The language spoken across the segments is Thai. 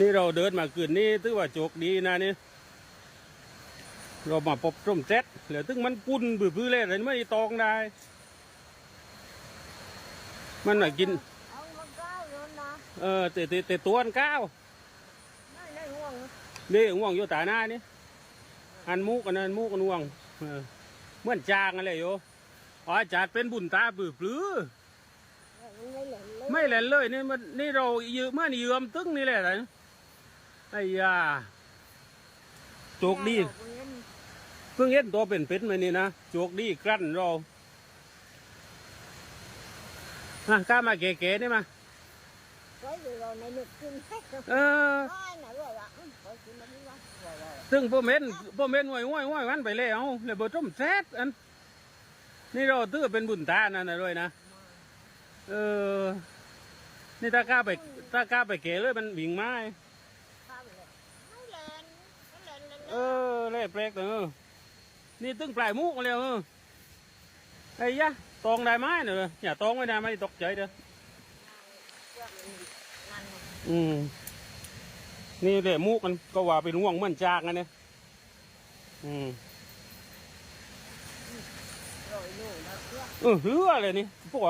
นี่เราเดินมาคืนนี้ถือว่าโจกดีนะนี่เรามาพบร่มเซ็ตเหลือถึงมันกุนบือพื้อเลยอะไรไม่ได้ตองได้ มันมากิน เอามาก้าวเลยนะเออแต่แต่แต่ตัวอันก้าวไม่ได้ห่วงนะนี่ห่วงอยู่ตาหน้านี่อันมุกอันนั้นมุกอันห่วงเออเหมือนจางอะไรโยอ๋อจัดเป็นบุญตาบือปลื้อไม่เหลือเลยไม่เล่นเลยนี่มันนี่เรายืมมันยืมตึ้งนี่แหละไร ไอ้ยาโจกดี เพิ่งเห็นตัวเป็นเป็ดมานี่นะโจกดีกลั้นเราอะกล้ามาเก๋ๆนี่มาไว้อยู่เราในหนึกกินให้เออได้ไหนด้วยล่ะอืมไปกินมันนี่วะว่าว่าซึ่งพ่อเม็นพ่อเม็นห่วยห่วยห่วยวันไปเลยเอาเลยบ่ต้มแซ่อัน นี่เราตื้อเป็นบุญตานั่นนะด้วยนะเออ นี่ถ้ากล้าไปถ้ากล้าไปเก๋เลยมันวิ่งไม้ ข้าวเลยไม่เล่นไม่ เออเล่แปลกเออนี่ตึ้งปลายมุกมาแล้วเออไอ้ยะตองได้ไหมเนอะอย่าตองไว้นะไม่ตกใจเด้ออืมนี่แหละมุกมันก็ว่าเป็นห่วงเหมันจากนะเนี่ยอืมโรยลูกแล้วเพื่อเอเหือเลยนี่พวก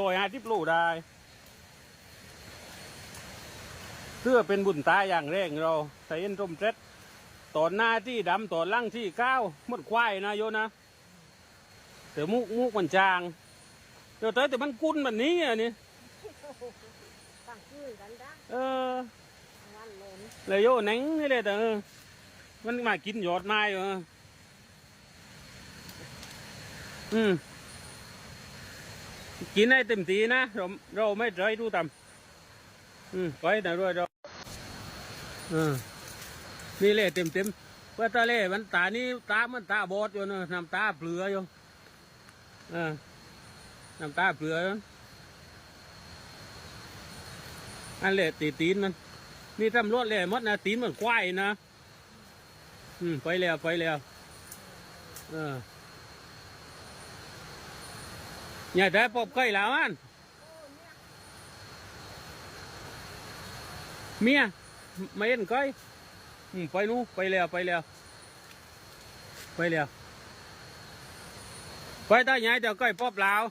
ลอยหาทิพโลได้เพื่อเป็นบุญตาอย่างแรกเราใส่เอ็นร่มเซ็ต ตอนหน้าที่ดำตอนล่างที่ก้าวหมดควายนะโยนะแต่มุกมุกมันจางเดี๋ยวแต่แต่มันกุ้นแบบนี้อะนี่ตั้งชื่อกันด้เออวันเลยโยนังนี่เลยแต่มันมากินยอดไม้อยู่เอออืมกินให้เต็มทีนะเราเราไม่ใจรู้ตำอืมไปนะด้วยเราเออ นี่เลยเต็มเต็มว่าตาเล่มันตานี่ตามันตาบอดอยู่นะน้ำตาเปลืออยู่เออน้ำตาเปลืออยู่อันเละตีตีนมัน นี่ตำรวจเลยมดนะตีนเหมือนควายนะอืมไปแล้วไปแล้วเอออย่าได้ปบเคยแล้วอันเมียไม่เห็นเคย อืมไปนู้ไปแล้วไปแล้วไปแล้วไปตาใหญ่เดี๋ยวก้อยปอบลาว